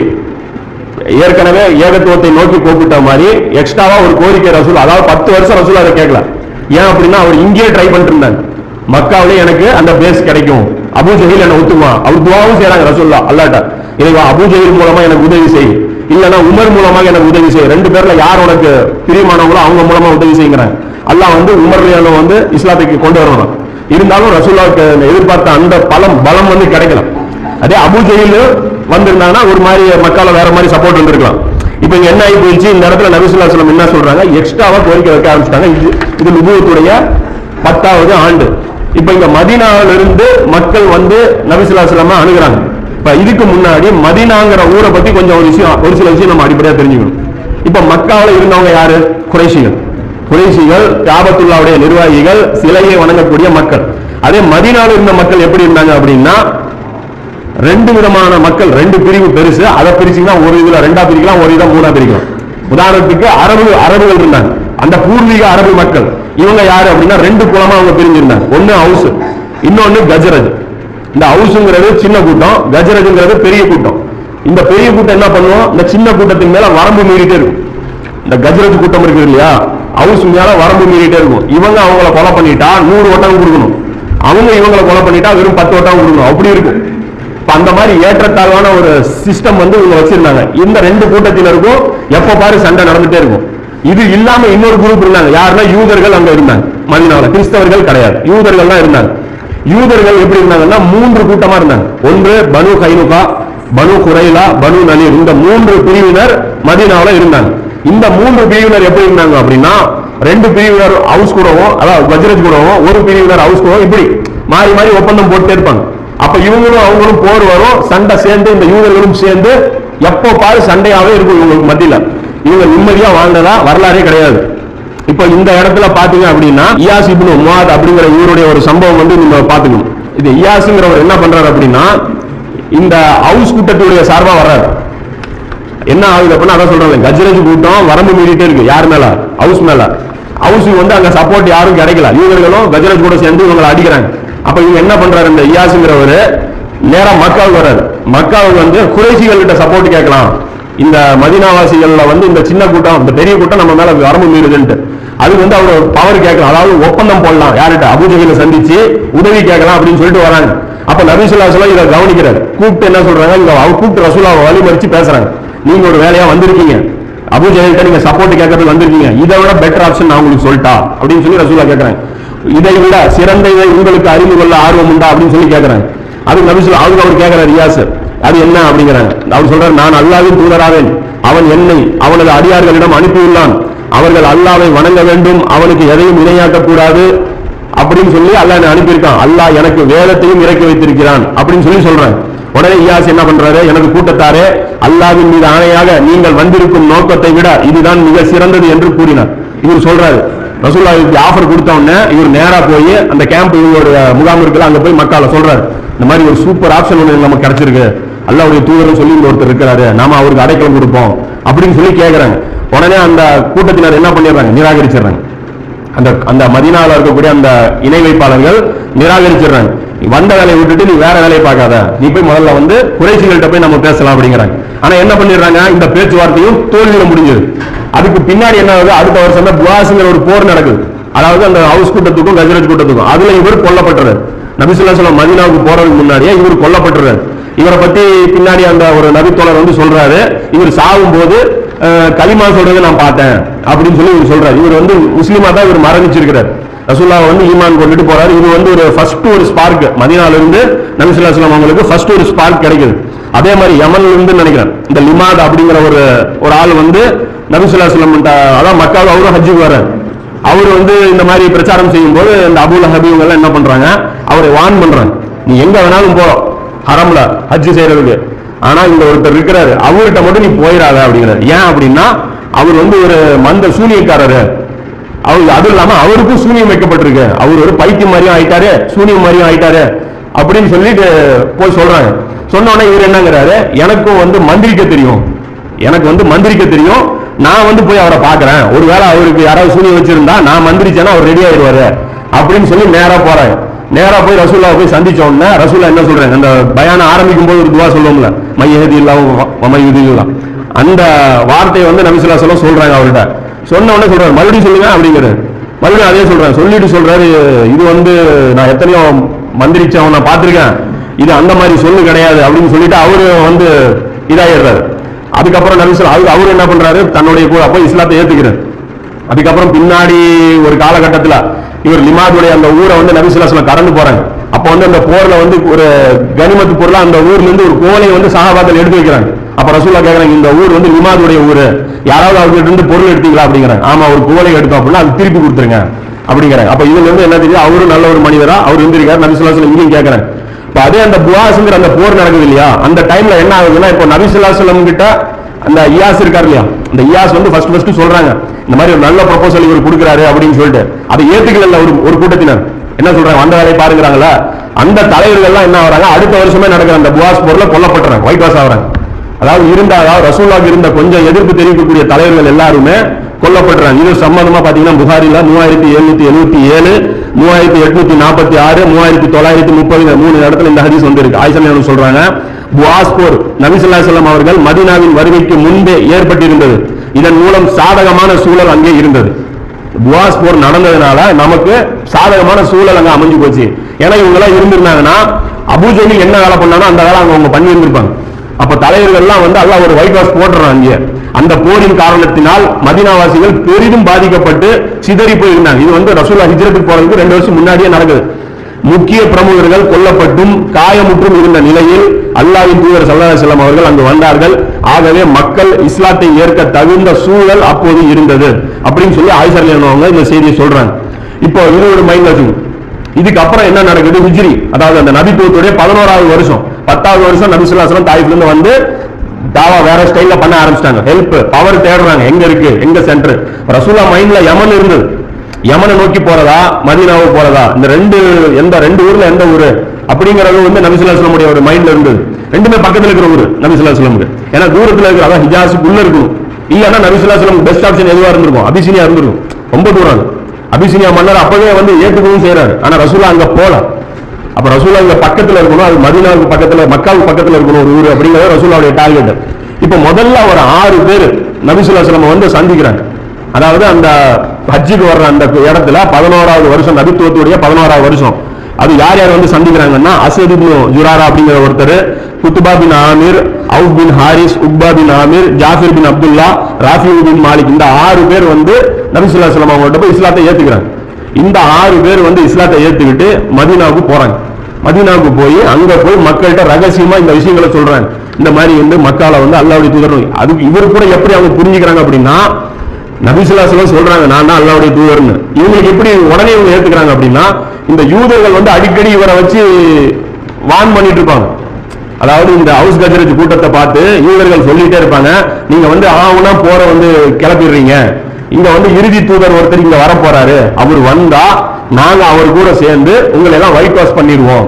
ஏற்கனவே ஏகத்துவத்தை நோக்கி கூப்பிட்ட மாதிரி எக்ஸ்ட்ராவா ஒரு கோரிக்கை ரசூல் அதாவது பத்து வருஷம் ரசூல் அதை கேட்கல ஏன் அப்படின்னா அவர் இங்கேயே ட்ரை பண்ணிட்டு இருந்தாங்க மக்காவிலே எனக்கு அந்த பேஸ் கிடைக்கும். அபு ஜஹீல் என்ன ஒத்துக்குவான். அவர் துவாவும் செய்யறாங்க ரசூல்லா அல்லாட்ட. இறைவா அபு ஜஹீல் மூலமா எனக்கு உதவி செய். இல்லைன்னா உமர் மூலமாக எனக்கு உதவி செய். ரெண்டு பேர்ல யார் உனக்கு பிரியமானவங்களோ அவங்க மூலமா உதவி செய்யுங்கிறாங்க அல்லாஹ் வந்து உமர் வந்து இஸ்லாத்துக்கு கொண்டு வரணும் இருந்தாலும் ரசூல்லாவுக்கு எதிர்பார்த்த அந்த பலம் பலம் வந்து கிடைக்கல. அதே அபு ஜெயில் வந்திருந்தாங்கன்னா ஒரு மாதிரி மக்கால வேற மாதிரி சப்போர்ட் வந்திருக்கலாம். இப்போ இங்க என்ன ஆகி போயிடுச்சு? இந்த இடத்துல நபிசுல்லா சொல்லம் என்ன சொல்றாங்க? எக்ஸ்ட்ராவா கோரிக்கை வைக்க ஆரம்பிச்சிட்டாங்க. இது இது நுபுவத்துடைய பத்தாவது ஆண்டு. இப்போ இங்க மதினாவிலிருந்து மக்கள் வந்து நபிசுல்லா சொல்லமா அணுகிறாங்க. இப்ப இதுக்கு முன்னாடி மதீனாங்கிற ஊரை பத்தி கொஞ்சம் ஒரு விஷயம் ஒரு சில விஷயம் நம்ம அடிப்படையா தெரிஞ்சுக்கணும். இப்ப மக்காவில் இருந்தவங்க யாரு? குறைஷிகள். குறைசிகள் காபத்துல்லாவுடைய நிர்வாகிகள் சிலையை வணங்கக்கூடிய மக்கள். அதே மதீனாவில் இருந்த மக்கள் எப்படி இருந்தாங்க அப்படின்னா ரெண்டு விதமான மக்கள் ரெண்டு பிரிவு பெருசு. அதை பிரிச்சுன்னா ஒரு இதுல ரெண்டா பிரிக்கலாம் ஒரு இதை மூணா பிரிக்கலாம். உதாரணத்துக்கு அரபு அரபுகள் இருந்தாங்க. அந்த பூர்வீக அரபு மக்கள். இவங்க யாரு அப்படின்னா ரெண்டு குளமா அவங்க பிரிஞ்சிருந்தாங்க. ஒன்னு ஹவுஸ் இன்னொன்னு கஜரஜ். இந்த ஹவுஸ்ங்கிறது சின்ன கூட்டம் கஜரஜுங்கிறது பெரிய கூட்டம். இந்த பெரிய கூட்டம் என்ன பண்ணுவோம்? இந்த சின்ன கூட்டத்துக்கு மேல வரம்பு மீறிட்டே இருக்கும். இந்த கஜரஜ் கூட்டம் இருக்குது இல்லையா? ஹவுஸ் மேல வரம்பு மீறிட்டே இருக்கும். இவங்க அவங்கள கொலை பண்ணிட்டா நூறு ஒட்டகம் கொடுக்கணும். அவங்க இவங்களை கொலை பண்ணிட்டா வெறும் பத்து ஒட்டகம் கொடுக்கணும். அப்படி இருக்கும். அந்த மாதிரி ஏற்றத்தாழ்வான ஒரு சிஸ்டம் வந்து இவங்க வச்சிருந்தாங்க. இந்த ரெண்டு கூட்டத்தினருக்கும் எப்ப பாரு சண்டை நடந்துட்டே இருக்கும். இது இல்லாம இன்னொரு குரூப் இருந்தாங்க. யாருன்னா யூதர்கள் அங்க இருந்தாங்க. மதினால. கிறிஸ்தவர்கள் கிடையாது. யூதர்கள் தான் இருந்தாங்க. யூதர்கள் எப்படி இருந்தாங்கன்னா மூன்று கூட்டமா இருந்தாங்க. ஒன்று பனு கைனுகா பனு குரைலா பனு நலீர் இந்த மூன்று பிரிவினர் மதினாவில இருந்தாங்க. இந்த மூன்று பிரிவினர் எப்படி இருந்தாங்க அப்படின்னா ரெண்டு பிரிவினர் ஹவுஸ் கூடவும் அதாவது வஜ்ரஜ் கூடவும் ஒரு பிரிவினர் ஹவுஸ் கூடவும் இப்படி மாறி மாறி ஒப்பந்தம் போட்டுட்டே இருப்பாங்க. அப்ப இவங்களும் அவங்களும் போர் வரும் சண்டை சேர்ந்து இந்த யூதர்களும் சேர்ந்து எப்போ பாரு சண்டையாவே இருக்கும் இவங்களுக்கு மத்தியில. இவங்க நிம்மதியா வாழ்ந்ததா வரலாறே கிடையாது. இப்ப இந்த இடத்துல பாத்தீங்க அப்படின்னா இயாஸ் இப்னு முவாத் அப்படிங்கிற இவருடைய ஒரு சம்பவம் வந்து நீங்க பாத்துக்கணும் இது இயாஸுங்கிறவர் என்ன பண்றாரு அப்படின்னா இந்த ஹவுஸ் கூட்டத்துடைய சார்பா வர்றாரு. என்ன ஆகுது அப்படின்னா அதான் சொல்றாங்க கஜரஜ் கூட்டம் வரம்பு மீறிட்டே இருக்கு. யார் மேல? ஹவுஸ் மேல. ஹவுஸுக்கு வந்து அங்க சப்போர்ட் யாரும் கிடைக்கல. இவர்களும் கஜரஜ் கூட சேர்ந்து இவங்களை அடிக்கிறாங்க. அப்ப இவங்க என்ன பண்றாரு இந்த இயாசுங்கிறவரு நேரா மக்காவுக்கு வர்றாரு. மக்காவுக்கு வந்து குறைசிகள்கிட்ட சப்போர்ட் கேட்கலாம். இந்த மதினாவாசிகள்ல வந்து இந்த சின்ன கூட்டம் இந்த பெரிய கூட்டம் நம்ம மேல வரம்பு மீறுதுன்ட்டு. அது வந்து அவர் பவர் கேட்கலாம். அதாவது ஒப்பந்தம் போடலாம். யார்கிட்ட? அபுஜகையில சந்திச்சு உதவி கேட்கலாம் அப்படின்னு சொல்லிட்டு வராங்க. அப்ப நபிசுல்லாசலம் இதை கவனிக்கிறார். கூப்பிட்டு என்ன சொல்றாங்க? இங்க அவர் கூப்பிட்டு ரசூலாவை வழிமறிச்சு பேசுறாங்க. நீங்க ஒரு வேலையா வந்திருக்கீங்க. அபுஜகிட்ட நீங்க சப்போர்ட் கேட்கறது வந்திருக்கீங்க. இதை விட பெட்டர் ஆப்ஷன் நான் உங்களுக்கு சொல்லிட்டா அப்படின்னு சொல்லி ரசூலா கேட்கறாங்க இதை விட சிறந்த இதை உங்களுக்கு அறிந்து கொள்ள ஆர்வம் உண்டா அப்படின்னு சொல்லி கேட்கறாங்க அது நபிசுல்லா அவங்க அவர் கேட்கிறார் ரியாஸ் அது என்ன அப்படிங்கிறாங்க. அவர் சொல்றாரு நான் அல்லாவின் தூதராவேன். அவன் என்னை அவனது அடியார்களிடம் அனுப்பியுள்ளான். அவர்கள் அல்லாவை வணங்க வேண்டும். அவனுக்கு எதையும் இணையாக்க கூடாது அப்படின்னு சொல்லி அல்லாஹ் அனுப்பியிருக்கான். அல்லாஹ் எனக்கு வேதத்தையும் இறக்கி வைத்திருக்கிறான் அப்படின்னு சொல்லி சொல்றாங்க உடனே இயாஸ் என்ன பண்றாரு? எனக்கு கூட்டத்தாரே அல்லாவின் மீது ஆணையாக நீங்கள் வந்திருக்கும் நோக்கத்தை விட இதுதான் மிக சிறந்தது என்று கூறினார். இவர் சொல்றாரு ரசூல்லாவுக்கு ஆஃபர் கொடுத்த உடனே இவர் நேரா போய் அந்த கேம்ப் இவங்களுடைய முகாம் இருக்குல்ல அங்க போய் மக்கால சொல்றாரு. இந்த மாதிரி ஒரு சூப்பர் ஆப்ஷன் ஒன்று நமக்கு கிடைச்சிருக்கு. அல்லாவுடைய தூதரும் சொல்லி ஒருத்தர் இருக்கிறாரு. நாம அவருக்கு அடைக்கலம் கொடுப்போம் அப்படின்னு சொல்லி கேட்குறாங்க உடனே அந்த கூட்டத்தினர் என்ன பண்ணிடுறாங்க? நிராகரிச்சிடுறாங்க. அந்த அந்த மதீனால இருக்கக்கூடிய அந்த இணை வைப்பாளர்கள் நிராகரிச்சிடுறாங்க. வந்த வேலையை விட்டுட்டு நீ வேற வேலையை பார்க்காத. நீ போய் முதல்ல வந்து குறைசிகள்கிட்ட போய் நம்ம பேசலாம் அப்படிங்கிறாங்க. ஆனா என்ன பண்ணிடுறாங்க? இந்த பேச்சுவார்த்தையும் தோல்வியில முடிஞ்சது. அதுக்கு பின்னாடி என்ன ஆகுது? அடுத்த வருஷம் தான் புவாசுங்கிற ஒரு போர் நடக்குது. அதாவது அந்த ஹவுஸ் கூட்டத்துக்கும் கஜரஜ் கூட்டத்துக்கும். அதுல இவர் கொல்லப்பட்டுறாரு நபிசுல்லா சொல்லம் மதீனாவுக்கு போறதுக்கு முன்னாடியே இவர் கொல்லப்பட்டுறாரு இவரை பத்தி பின்னாடி அந்த ஒரு நபித்தோழர் வந்து சொல்றாரு. இவர் சாகும் போது களிமா சொல்றதை நான் பார்த்தேன். அப்படின்னு சொல்லி இவர் சொல்றாரு. இவர் வந்து முஸ்லீமா தான் இவர் மரணிச்சிருக்கிறார். ரசூல்லா வந்து ஈமான் கொண்டுட்டு போறாரு. இது வந்து ஒரு ஃபர்ஸ்ட் ஒரு ஸ்பார்க் மதினால இருந்து நபிசுல்லாஸ்லாம் அவங்களுக்கு ஃபர்ஸ்ட் ஒரு ஸ்பார்க் கிடைக்குது. அதே மாதிரி யமன்ல இருந்து நினைக்கிறேன். இந்த லிமாத் அப்படிங்கிற ஒரு ஒரு ஆள் வந்து நபிசுல்லாஸ்லாம் அதான் மக்கள் அவரும் ஹஜ்ஜுக்கு வர்றாரு. அவர் வந்து இந்த மாதிரி பிரச்சாரம் செய்யும் போது இந்த அபுல் ஹபீவங்க எல்லாம் என்ன பண்றாங்க? அவரை வான் பண்றாங்க. நீ எங்க வேணாலும் போறோம் ஹரம்ல ஹஜ் செய்யறதுக்கு ஆனா இங்க ஒருத்தர் இருக்கிறாரு. அவர்கிட்ட மட்டும் நீ போயிடாத அப்படிங்கிறாரு. ஏன் அப்படின்னா அவர் வந்து ஒரு மந்த சூனியக்காரரு. அவர் அதுவும் இல்லாம அவருக்கும் சூனியம் வைக்கப்பட்டிருக்கு. அவர் ஒரு பைத்தியம் மாதிரியும் ஆயிட்டாரு சூனியம் மாதிரியும் ஆயிட்டாரு அப்படின்னு சொல்லிட்டு போய் சொல்றாங்க. சொன்னோடனே இவர் என்னங்கிறாரு எனக்கும் வந்து மந்திரிக்க தெரியும். எனக்கு வந்து மந்திரிக்க தெரியும். நான் வந்து போய் அவரை பாக்குறேன் ஒருவேளை அவருக்கு யாராவது சூனியம் வச்சிருந்தா நான் மந்திரிச்சேன்னா அவர் ரெடி ஆயிடுவாரு. அப்படின்னு சொல்லி நேரா போறாங்க நேரா போய் ரசூல்லா போய் சந்திச்ச உடனே ரசூல்லா என்ன சொல்றாங்க அந்த பயானம் ஆரம்பிக்கும் போது ஒரு துவா சொல்லுவோம்ல மையதி இல்லாம மமையுதி இல்லாம் அந்த வார்த்தையை வந்து நபிசுல்லா சொல்ல சொல்றாங்க அவர்கிட்ட. சொன்ன உடனே சொல்றாரு. மறுபடியும் சொல்லுங்க அப்படிங்கிறாரு. மறுபடியும் அதே சொல்றாரு. சொல்லிட்டு சொல்றாரு இது வந்து நான் எத்தனையோ மந்திரிச்சவன் நான் பார்த்துருக்கேன். இது அந்த மாதிரி சொல்லு கிடையாது அப்படின்னு சொல்லிட்டு அவரு வந்து இதாகிடுறாரு அதுக்கப்புறம் நபிசுல்லா அவரு அவரு என்ன பண்றாரு? தன்னுடைய கூட அப்போ இஸ்லாத்தை ஏத்துக்கிறார். அதுக்கப்புறம் பின்னாடி ஒரு காலகட்டத்தில் இவர் லிமாதுடைய அந்த ஊரை வந்து நபிசுல்லாஸ்லாம் கடந்து போறாங்க. அப்போ வந்து அந்த போர்ல வந்து ஒரு கனிமத்து பொருளா அந்த ஊர்ல இருந்து ஒரு கோலையை வந்து சகாபாத்தில் எடுத்து வைக்கிறாங்க. அப்ப ரசூல்லா கேக்குறாங்க இந்த ஊர் வந்து லிமாதுடைய ஊரு. யாராவது அவர்கிட்ட இருந்து பொருள் எடுத்தீங்களா அப்படிங்கிறாங்க. ஆமா ஒரு குவலை எடுத்தோம் அப்படின்னா அது திருப்பி கொடுத்துருங்க அப்படிங்கிறாங்க. அப்ப இதுல இருந்து என்ன தெரியுது? அவரும் நல்ல ஒரு மனிதரா அவர் இருந்திருக்காரு நபிசுல்லாஸ்லாம் இங்கேயும் கேட்கறாங்க இப்ப அதே அந்த புவாசுங்கிற அந்த போர் நடக்குது இல்லையா? அந்த டைம்ல என்ன ஆகுதுன்னா இப்போ நபிசுல்லாஸ்லம் கிட்ட அந்த இயாஸ் இருக்கார் இல்லையா? அந்த இயாஸ் வந்து ஃபர்ஸ்ட் ஃபர்ஸ்ட் சொல்றாங்க. இந்த மாதிரி ஒரு நல்ல ப்ரொபோசல் இவர் கொடுக்குறாரு அப்படின்னு சொல்லிட்டு. அதை ஏத்துக்கல ஒரு ஒரு கூட்டத்தினர். என்ன சொல்றாங்க? வந்த வேலையை பாருங்கிறாங்களா அந்த தலைவர்கள்லாம் என்ன ஆகுறாங்க? அடுத்த வருஷமே நடக்கிற அந்த புவாஸ் போர்ல கொல்லப்படுறாங்க ஒயிட் வாஷ் ஆகுறாங்க. அதாவது இருந்தாலும் அதாவது இருந்த கொஞ்சம் எதிர்ப்பு தெரிவிக்கக்கூடிய தலைவர்கள் எல்லாருமே கொல்லப்படுறாங்க. இது சம்பந்தமா பாத்தீங்கன்னா புகாரில மூவாயிரத்தி எழுநூத்தி எழுபத்தி ஏழு மூவாயிரத்தி எட்நூத்தி நாற்பத்தி ஆறு மூவாயிரத்தி தொள்ளாயிரத்தி முப்பது மூணு இடத்துல இந்த ஹதீஸ் வந்து இருக்கு சொல்றாங்க புவாஸ்போர் நபிசுல்லா செல்லம் அவர்கள் மதீனாவின் வருகைக்கு முன்பே ஏற்பட்டிருந்தது. இதன் மூலம் சாதகமான சூழல் அங்கே இருந்தது. புவாஸ் போர் நடந்ததுனால நமக்கு சாதகமான சூழல் அங்க அமைஞ்சு போச்சு. ஏன்னா இவங்க எல்லாம் இருந்திருந்தாங்கன்னா அபூஜலி என்ன வேலை பண்ணாலும் அந்த வேலை அவங்க அவங்க பண்ணி இருந்திருப்பாங்க அப்ப தலைவர்கள்லாம் வந்து அல்லாஹ் ஒரு ஒயிட் வாஷ் போடுறான் அந்த போரின் காரணத்தினால் மதினாவாசிகள் பெரிதும் பாதிக்கப்பட்டு சிதறி போயிருந்தாங்க. இது வந்து ரசூலா ஹிஜ்ரத்துக்கு போறதுக்கு ரெண்டு வருஷம் முன்னாடியே நடக்குது. முக்கிய பிரமுகர்கள் கொல்லப்பட்டும் காயமுற்றும் இருந்த நிலையில் அல்லாஹின் தூதர் ஸல்லல்லாஹு அவர்கள் அங்கு வந்தார்கள். ஆகவே மக்கள் இஸ்லாத்தை ஏற்க தகுந்த சூழல் அப்போது இருந்தது. அப்படின்னு சொல்லி ஆயிஷா என்னவங்க அவங்க இந்த செய்தியை சொல்றாங்க. இப்போ இது மைண்ட் இதுக்கு அப்புறம் என்ன நடக்குது? ஹிஜ்ரி. அதாவது அந்த நபித்துவத்துடைய பதினோராவது வருஷம். பத்தாவது வருஷம் நபி ஸல்லல்லாஹு இருந்து வந்து தாவா வேற ஸ்டைல்ல பண்ண ஆரம்பிச்சிட்டாங்க. ஹெல்ப் பவர் தேடுறாங்க. எங்க இருக்கு? எங்க சென்டர் ரசூலா மைண்ட்ல யமன் இருந்தது யமனை நோக்கி போறதா? மதீனாவுக்கு போறதா? இந்த ரெண்டு எந்த ரெண்டு ஊர்ல எந்த ஊரு? அப்படிங்கறது வந்து நபிசுல்லா சொல்லமுடைய ஒரு மைண்ட்ல இருந்தது ரெண்டுமே பக்கத்துல இருக்கிற ஊர் நபிசுல்லா சொல்லமுக்கு ஏன்னா தூரத்துல இருக்கிற அதான் ஹிஜாஸுக்குள்ள இருக்கணும். இல்லன்னா நபிசுல்லா சொல்லம் பெஸ்ட் ஆப்ஷன் எதுவா இருந்திருக்கும்? அபிசினியா இருந்திருக்கும். ரொம்ப தூரம் அபிசினியா மன்னர் அப்பவே வந்து ஏற்றுக்கவும் செய்யறாரு ஆனா ரசூலா அங்க போல. அப்ப ரசூலா இங்க பக்கத்துல இருக்கணும் அது மதினாவுக்கு பக்கத்துல மக்காவுக்கு பக்கத்துல இருக்கணும் ஒரு ஊர் அப்படிங்கறது ரசூலாவுடைய டார்கெட் இப்ப முதல்ல ஒரு ஆறு பேர் நபிசுல்லா வந்து சந்திக்கிறாங்க. அதாவது அந்த ஹஜ்ஜுக்கு வர்ற அந்த இடத்துல பதினோராவது வருஷம் நபித்துவத்துடைய பதினோராவது வருஷம். அது யார் யார் வந்து சந்திக்கிறாங்கன்னா அசத் இப்னு ஜுராரா அப்படிங்கிற ஒருத்தர் Qutbah bin Amir Awf bin Harith Uqbah bin Amir Jabir bin Abdullah Rafi bin Malik இந்த ஆறு பேர் வந்து நபிசுல்லா சலம் அவங்கள்ட்ட போய் இஸ்லாத்தை ஏத்துக்கிறாங்க. இந்த ஆறு பேர் வந்து இஸ்லாத்தை ஏத்துக்கிட்டு மதீனாவுக்கு போறாங்க. மதீனாவுக்கு போய் அங்க போய் மக்கள்கிட்ட ரகசியமா இந்த விஷயங்களை சொல்றாங்க இந்த மாதிரி வந்து மக்கால வந்து அல்லாவுடைய தூதர் அதுக்கு இவர் கூட எப்படி அவங்க புரிஞ்சுக்கிறாங்க அப்படின்னா நபிசுல்லாசலம் சொல்றாங்க நான் தான் அல்லாவுடைய தூதர்னு. இவங்களுக்கு எப்படி உடனே இவங்க ஏத்துக்கிறாங்க அப்படின்னா இந்த யூதர்கள் வந்து அடிக்கடி இவரை வச்சு வான் பண்ணிட்டு இருப்பாங்க. அதாவது இந்த ஹவுஸ் கஜரேஜ் கூட்டத்தை பார்த்து யூதர்கள் சொல்லிட்டே இருப்பாங்க நீங்க வந்து ஆவுனா போற வந்து கிளப்பிடுறீங்க. இங்க வந்து இறுதி தூதர் ஒருத்தர் இங்க வர போறாரு அவர் வந்தா நாங்க அவர் கூட சேர்ந்து உங்களை எல்லாம் ஒயிட் வாஷ் பண்ணிடுவோம்.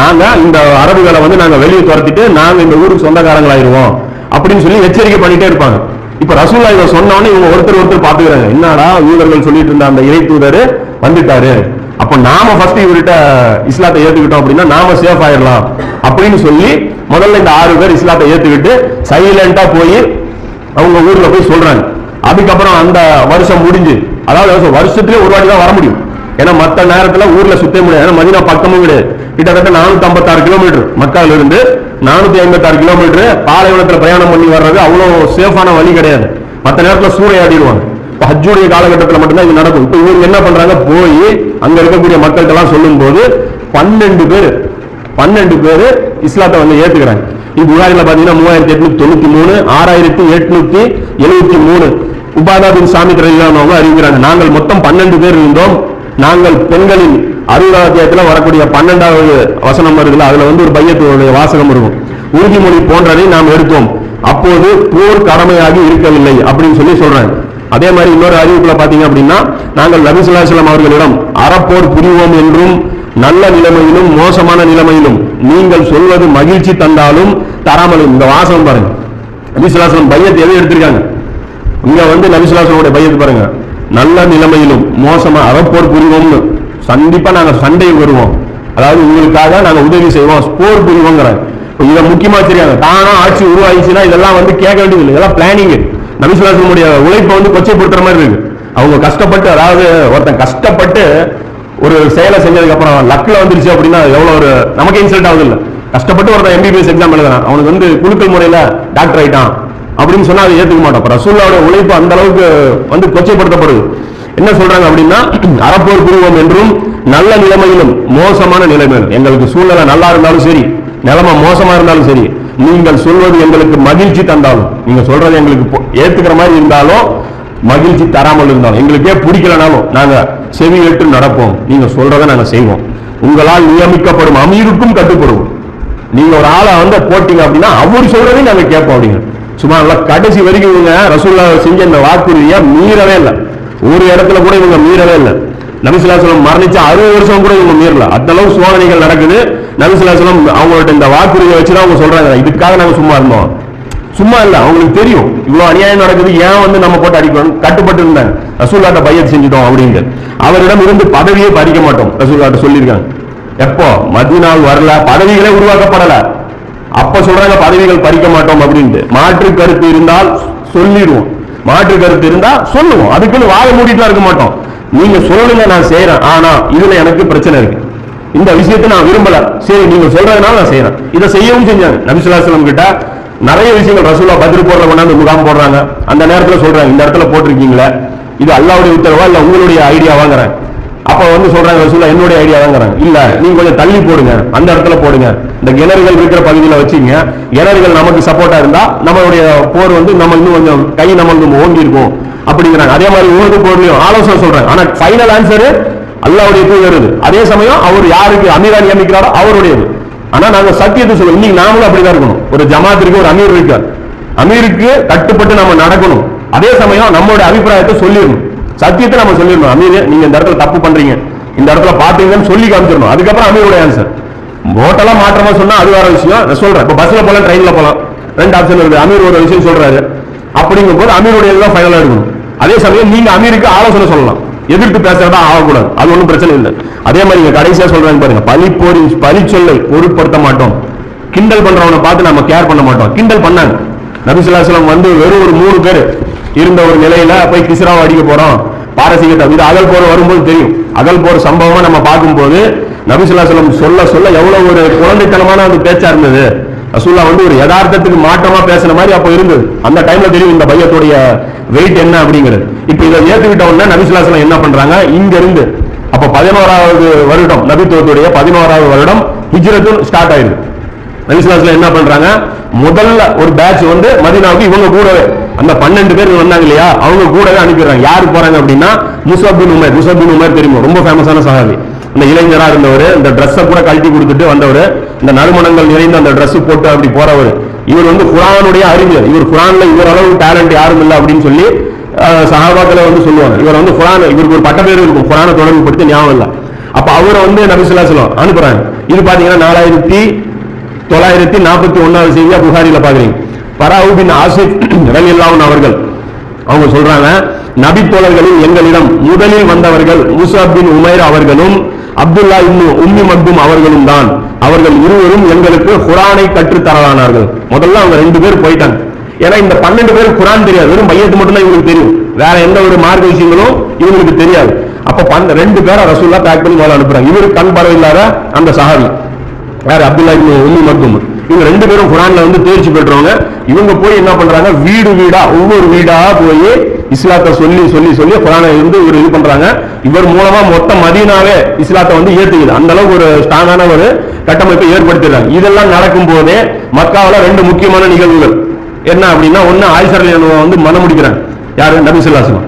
நாங்க இந்த அரபுகளை வந்து நாங்க வெளியே துரத்திட்டு நாங்க இந்த ஊருக்கு சொந்தக்காரங்களாயிருவோம் அப்படின்னு சொல்லி எச்சரிக்கை பண்ணிட்டே இருப்பாங்க. இப்ப ரசூல்லா இதை சொன்ன இவங்க ஒருத்தர் ஒருத்தர் பாத்துக்கிறாங்க என்னடா யூதர்கள் சொல்லிட்டு இருந்த அந்த இறை தூதர் வந்துட்டாரு. அப்ப நாம ஃபர்ஸ்ட் இவர்கிட்ட இஸ்லாத்தை ஏத்துக்கிட்டோம் அப்படின்னா நாம சேஃப் ஆயிடலாம். அப்படின்னு சொல்லி முதல்ல இந்த ஆறு பேர் இஸ்லாத்தை ஏத்துக்கிட்டு சைலண்டா போய் அவங்க ஊர்ல போய் சொல்றாங்க. அதுக்கப்புறம் அந்த வருஷம் முடிஞ்சு அதாவது வருஷத்துலேயே ஒரு வாட்டி தான் வர முடியும். ஏன்னா மற்ற நேரத்தில் ஊர்ல சுத்த முடியாது. ஏன்னா மதினா பக்கமும் கிடையாது கிட்டத்தட்ட நானூத்தி ஐம்பத்தாறு கிலோமீட்டர் மக்கால இருந்து நானூத்தி ஐம்பத்தாறு கிலோமீட்டர் பாலைவனத்தில் பிரயாணம் பண்ணி வர்றது அவ்வளோ சேஃபான வழி கிடையாது. மற்ற நேரத்தில் சூறையாடிடுவாங்க இப்போ ஹஜ்ஜுடைய காலகட்டத்தில் மட்டும்தான் இது நடக்கும். இப்போ இவங்க என்ன பண்றாங்க? போய் அங்க இருக்கக்கூடிய மக்கள்கிட்ட எல்லாம் சொல்லும் போது பன்னெண்டு பேர் பன்னெண்டு பேர் இஸ்லாத்தை வந்து ஏத்துக்கிறாங்க. இது புகாரில பாத்தீங்கன்னா மூவாயிரத்தி எட்நூத்தி தொண்ணூத்தி மூணு ஆறாயிரத்தி எட்நூத்தி எழுபத்தி மூணு. உபாதாபின் சாமி திரையிலானவங்க அறிவிக்கிறாங்க. நாங்கள் மொத்தம் பன்னெண்டு பேர் இருந்தோம். நாங்கள் பெண்களின் அருளாத்தியத்தில் வரக்கூடிய பன்னெண்டாவது வசனம் வருதுல அதுல வந்து ஒரு பையத்துடைய வாசகம் இருக்கும். உறுதிமொழி போன்றதை நாம் எடுத்தோம். அப்போது போர் கடமையாகி இருக்கவில்லை அப்படின்னு சொல்லி சொல்றாங்க. அதே மாதிரி இன்னொரு அறிவிப்புல பாத்தீங்க அப்படின்னா நாங்கள் நபி அவர்களிடம் அறப்போர் புரிவோம் என்றும் நல்ல நிலைமையிலும் மோசமான நிலைமையிலும் நீங்கள் சொல்வது மகிழ்ச்சி தந்தாலும் தராமலும் இந்த வாசகம் பாருங்க. நபி பையத்தை எதை எடுத்திருக்காங்க? இங்க வந்து நபிசுலாசனுடைய பையத்து பாருங்க. நல்ல நிலைமையிலும் மோசமா அறப்போர் புரிவோம்னு கண்டிப்பா நாங்க சண்டை வருவோம். அதாவது உங்களுக்காக நாங்க உதவி செய்வோம். போர் புரிவோங்கிறாங்க இதை முக்கியமா தெரியாது. தானா ஆட்சி உருவாயிடுச்சுன்னா இதெல்லாம் வந்து கேட்க வேண்டியது இல்லை இதெல்லாம் பிளானிங் நபிசுலாசனுடைய உழைப்பை வந்து கொச்சைப்படுத்துற மாதிரி இருக்கு. அவங்க கஷ்டப்பட்டு அதாவது ஒருத்தன் கஷ்டப்பட்டு ஒரு செயலை செஞ்சதுக்கு அப்புறம் லக்ல வந்துருச்சு அப்படின்னா எவ்வளவு ஒரு நமக்கு இன்சல்ட் ஆகுது இல்லை கஷ்டப்பட்டு ஒருத்தன் எம்பிபிஎஸ் எக்ஸாம் எழுதுறான். அவனுக்கு வந்து குழுக்கள் முறையில டாக்டர் ஆயிட்டான். அப்படின்னு சொன்னா அதை ஏத்துக்க மாட்டோம். அப்ப ரசூல்லாவோட உழைப்பு அந்த அளவுக்கு வந்து கொச்சைப்படுத்தப்படுது. என்ன சொல்றாங்க அப்படின்னா அறப்போர் புரிவோம் என்றும் நல்ல நிலைமையிலும் மோசமான நிலைமையிலும். எங்களுக்கு சூழ்நிலை நல்லா இருந்தாலும் சரி நிலைமை மோசமா இருந்தாலும் சரி நீங்கள் சொல்வது எங்களுக்கு மகிழ்ச்சி தந்தாலும் நீங்க சொல்றது எங்களுக்கு ஏத்துக்கிற மாதிரி இருந்தாலும் மகிழ்ச்சி தராமல் இருந்தாலும். எங்களுக்கே பிடிக்கலனாலும் நாங்க செவி ஏற்று நடப்போம். நீங்க சொல்றதை நாங்க செய்வோம். உங்களால் நியமிக்கப்படும் அமீருக்கும் கட்டுப்படுவோம். நீங்க ஒரு ஆளை வந்து போட்டீங்க அப்படின்னா அவர் சொல்றதையும் நாங்க கேட்போம் அப்படிங்க. சும்மா கடைசி வரைக்கும் இவங்க ரசூல்லா செஞ்ச இந்த வாக்குறுதியை மீறவே இல்லை. ஒரு இடத்துல கூட இவங்க மீறவே இல்லை. நபிசுல்லாசலம் மரணிச்ச அறுபது வருஷம் கூட இவங்க மீறல. அந்த அளவு சோதனைகள் நடக்குது. நபிசுல்லாசலம் அவங்கள்ட்ட இந்த வாக்குறுதியை வச்சுதான் அவங்க சொல்றாங்க. இதுக்காக நாங்க சும்மா இருந்தோம். சும்மா இல்ல அவங்களுக்கு தெரியும். இவ்வளவு அநியாயம் நடக்குது. ஏன் வந்து நம்ம போட்டு அடிக்கணும் கட்டுப்பட்டு இருந்தாங்க. ரசூல்லாட்ட பையத் செஞ்சுட்டோம் அப்படின்ட்டு. அவரிடம் இருந்து பதவியே பறிக்க மாட்டோம். ரசூல்லாட்ட சொல்லியிருக்காங்க. எப்போ? மதினால் வரல. பதவிகளே உருவாக்கப்படல. அப்ப சொல்றாங்க பதவிகள் பறிக்க மாட்டோம் அப்படின்ட்டு. மாற்று கருத்து இருந்தால் சொல்லிடுவோம். மாற்று கருத்து இருந்தா சொல்லுவோம். அதுக்குன்னு வாய மூடிட்டு இருக்க மாட்டோம். நீங்க சொல்லுங்க நான் செய்யறேன் ஆனா இதுல எனக்கு பிரச்சனை இருக்கு. இந்த விஷயத்தை நான் விரும்பல. சரி நீங்க சொல்றதுனால நான் செய்யறேன் இதை செய்யவும் செஞ்சாங்க. நபிசுல்லாஸ்லம் கிட்ட நிறைய விஷயங்கள் ரசூலா பதில் போடுற கொண்டாந்து முகாம் போடுறாங்க. அந்த நேரத்துல சொல்றாங்க இந்த இடத்துல போட்டிருக்கீங்களே. இது அல்லாவுடைய உத்தரவா? இல்ல உங்களுடைய ஐடியா வாங்குறேன். அப்ப வந்து சொல்றாங்க ரசூலா என்னுடைய ஐடியா தாங்கிறாங்க. இல்ல நீங்க கொஞ்சம் தள்ளி போடுங்க. அந்த இடத்துல போடுங்க. இந்த கிணறுகள் இருக்கிற பகுதியில வச்சீங்க. கிணறுகள் நமக்கு சப்போர்ட்டா இருந்தா நம்மளுடைய போர் வந்து நம்ம இன்னும் கொஞ்சம் கை நம்மளுக்கு ஓங்கி இருக்கும். அப்படிங்கிறாங்க. அதே மாதிரி ஊருக்கு போர்லயும் ஆலோசனை சொல்றாங்க. ஆனா ஃபைனல் ஆன்சர் அல்லாவுடைய வருது. அதே சமயம் அவர் யாருக்கு அமீரா நியமிக்கிறாரோ அவருடையது. ஆனா நாங்க சத்தியத்தை சொல்லுவோம் இன்னைக்கு நாமளும் அப்படிதான் இருக்கணும். ஒரு ஜமாத்திற்கு ஒரு அமீர் இருக்கார். அமீருக்கு கட்டுப்பட்டு நம்ம நடக்கணும். அதே சமயம் நம்மளுடைய அபிப்பிராயத்தை சொல்லிடணும். சத்தியத்தை நம்ம சொல்லிடணும். அமீர் நீங்க இந்த இடத்துல தப்பு பண்றீங்க. இந்த இடத்துல பாத்தீங்கன்னு சொல்லி காமிச்சிடணும். அதுக்கப்புறம் அமீருடைய ஆன்சர் ஹோட்டலா மாற்றமா சொன்னா அது வேற விஷயம். நான் சொல்றேன். இப்ப பஸ்ல போலாம் ட்ரெயின்ல போலாம். ரெண்டு ஆப்ஷன் இருக்கு அமீர் ஒரு விஷயம் சொல்றாரு. அப்படிங்கும் போது அமீருடைய தான் ஃபைனலா எடுக்கணும். அதே சமயம் நீங்க அமீருக்கு ஆலோசனை சொல்லலாம். எதிர்த்து பேசுறதா ஆகக்கூடாது. அது ஒன்றும் பிரச்சனை இல்லை. அதே மாதிரி நீங்க கடைசியா சொல்றாங்க பாருங்க. பழிப்போரின் சொல்லை பொருட்படுத்த மாட்டோம். கிண்டல் பண்றவனை பார்த்து நம்ம கேர் பண்ண மாட்டோம். கிண்டல் பண்ணாங்க. நபிசுல்லாஸ்லம் வந்து வெறும் ஒரு மூணு பேர் இருந்த ஒரு நிலையில போய் கிஸ்ராவை அடிக்க போறோம். பாரசீகத்தை இது அகல் போர் வரும்போது தெரியும். அகல் போர் சம்பவமா நம்ம பார்க்கும்போது நபிசுல்லாஸ்லம் சொல்ல சொல்ல எவ்வளவு ஒரு குழந்தைத்தனமான அந்த பேச்சா இருந்தது. ரசூல்லா வந்து ஒரு யதார்த்தத்துக்கு மாற்றமா பேசுற மாதிரி அப்போ இருந்தது. அந்த டைம்ல தெரியும் இந்த பையத்துடைய வெயிட் என்ன அப்படிங்கிறது. இப்ப இதை ஏத்துக்கிட்ட உடனே நபிசுல்லாஸ்லம் என்ன பண்றாங்க? இங்க இருந்து அப்ப பதினோராவது வருடம் நபித்துவத்துடைய பதினோராவது வருடம் ஹிஜ்ரத்தும் ஸ்டார்ட் ஆயிருக்கு. நபிசுலாஸ்ல என்ன பண்றாங்க? முதல்ல ஒரு பேட்ச் வந்து மதினாவுக்கு இவங்க கூடவே. அந்த பன்னெண்டு பேர் வந்தாங்க இல்லையா அவங்க கூடவே அனுப்பிடுறாங்க. யாரு போறாங்க அப்படின்னா முசபின் உமர். முசபின் உமர் தெரியும்? ரொம்ப ஃபேமஸான சஹாபி. அந்த இளைஞரா இருந்தவர் இந்த ட்ரெஸ்ஸை கூட கழட்டி கொடுத்துட்டு வந்தவர் இந்த நறுமணங்கள் நிறைந்த அந்த ட்ரெஸ் போட்டு அப்படி போறவர். இவர் வந்து குரானுடைய அறிஞர். இவர் குரான்ல இவர் அளவு டேலண்ட் யாரும் இல்லை அப்படின்னு சொல்லி சகாபாக்களை வந்து சொல்லுவாங்க. இவர் வந்து குரான் இவருக்கு ஒரு பட்ட பேர் இருக்கும். குரானை தொடர்பு படுத்தி ஞாபகம் இல்லை. அப்ப அவரை வந்து நபிசுல்லா சொல்லுவோம் அனுப்புறாங்க. இது பாத்தீங்கன்னா நாலாயிரத்தி தொள்ளாயிரத்தி நாற்பத்தி ஒன்னாவது செய்தியா புகாரில பாக்குறீங்க பராவு ஆசிப் (clears throat) ரலியல்லாஹு அவர்கள் அவங்க சொல்றாங்க நபி தோழர்களில் எங்களிடம் முதலில் வந்தவர்கள் முசாப் பின் உமைர் அவர்களும் அப்துல்லா இன்னு உம்மி மக்தும் அவர்களும் தான். அவர்கள் இருவரும் எங்களுக்கு குரானை கற்றுத் தரலானார்கள். முதல்ல அவங்க ரெண்டு பேர் போயிட்டாங்க. ஏன்னா இந்த பன்னெண்டு பேர் குரான் தெரியாது. வெறும் மையத்து மட்டும் தான் இவங்களுக்கு தெரியும். வேற எந்த ஒரு மார்க்க விஷயங்களும் இவங்களுக்கு தெரியாது. அப்ப ரெண்டு பேரை ரசூல்லா பேக் பண்ணி மேல அனுப்புறாங்க. இவரு கண் பார்வை இல்லாத அந்த சஹாபி. யார்? அப்துல்லா இப்னு உம்மி மக்தும் இவங்க ரெண்டு பேரும் குரான்ல வந்து தேர்ச்சி பெற்றவங்க. இவங்க போய் என்ன பண்றாங்க? வீடு வீடா ஒவ்வொரு வீடா போய் இஸ்லாத்தை சொல்லி சொல்லி சொல்லி குரானை வந்து இவர் இது பண்றாங்க. இவர் மூலமா மொத்த மதீனாவே இஸ்லாத்தை வந்து ஏத்துக்குது. அந்த அளவுக்கு ஒரு ஸ்ட்ராங்கான ஒரு கட்டமைப்பை ஏற்படுத்திடுறாங்க. இதெல்லாம் நடக்கும் போதே மக்காவில் ரெண்டு முக்கியமான நிகழ்வுகள். என்ன அப்படின்னா ஒன்னு ஆயிசர் வந்து மனம் முடிக்கிறாங்க. யாரு? நபி சொல்லாசனம்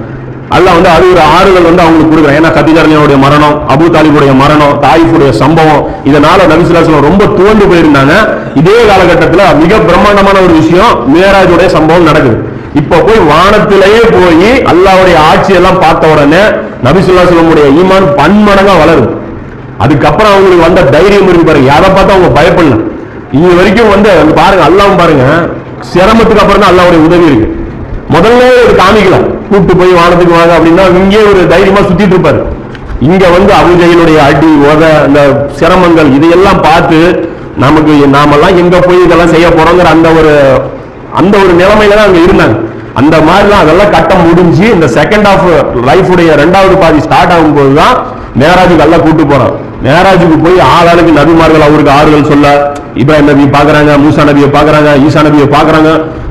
அல்லாஹ் வந்து அது ஒரு ஆறுதல் வந்து அவங்களுக்கு கொடுக்குறேன். ஏன்னா கத்திஜரணியோடைய மரணம் அபு தாலிபுடைய மரணம் தாயிஃபுடைய சம்பவம் இதனால நபிசுல்லாஸ்லம் ரொம்ப துவண்டு போயிருந்தாங்க. இதே காலகட்டத்தில் மிக பிரம்மாண்டமான ஒரு விஷயம் மேராஜுடைய சம்பவம் நடக்குது. இப்போ போய் வானத்திலேயே போய் அல்லாவுடைய ஆட்சி எல்லாம் பார்த்த உடனே நபிசுல்லாசலமுடைய ஈமான் பன்மடங்கா வளரும் அதுக்கப்புறம் அவங்களுக்கு வந்த தைரியம் இருக்கு பாருங்க. யாரை பார்த்து அவங்க பயப்படல. இது வரைக்கும் வந்து பாருங்க அல்லாஹ் பாருங்க சிரமத்துக்கு அப்புறம் தான் அல்லாவுடைய உதவி இருக்கு. முதல்ல ஒரு காமிக்கலாம். கூப்பிட்டு போய் வானத்துக்கு வாங்க அப்படின்னா இங்கே ஒரு தைரியமா சுத்திட்டு இருப்பாரு. இங்க வந்து அபுஜையினுடைய அடி உத அந்த சிரமங்கள் இதையெல்லாம் பார்த்து நமக்கு நாமெல்லாம் எங்க போய் இதெல்லாம் செய்ய போறோங்கிற அந்த ஒரு அந்த ஒரு நிலைமையில தான் அங்க இருந்தாங்க. அந்த மாதிரிலாம் அதெல்லாம் கட்டம் முடிஞ்சு இந்த செகண்ட் ஆஃப் லைஃபுடைய ரெண்டாவது பாதி ஸ்டார்ட் ஆகும்போது தான் மேராஜுக்கு எல்லாம் கூட்டு போறான். மேராஜுக்கு போய் ஆளாளுக்கு நபிமார்கள் அவருக்கு ஆறுகள் சொல்ல இப்ராஹிம் நபியை பாக்குறாங்க மூசா நபியை பாக்குறாங்க ஈசா நபியை பாக்குறாங்க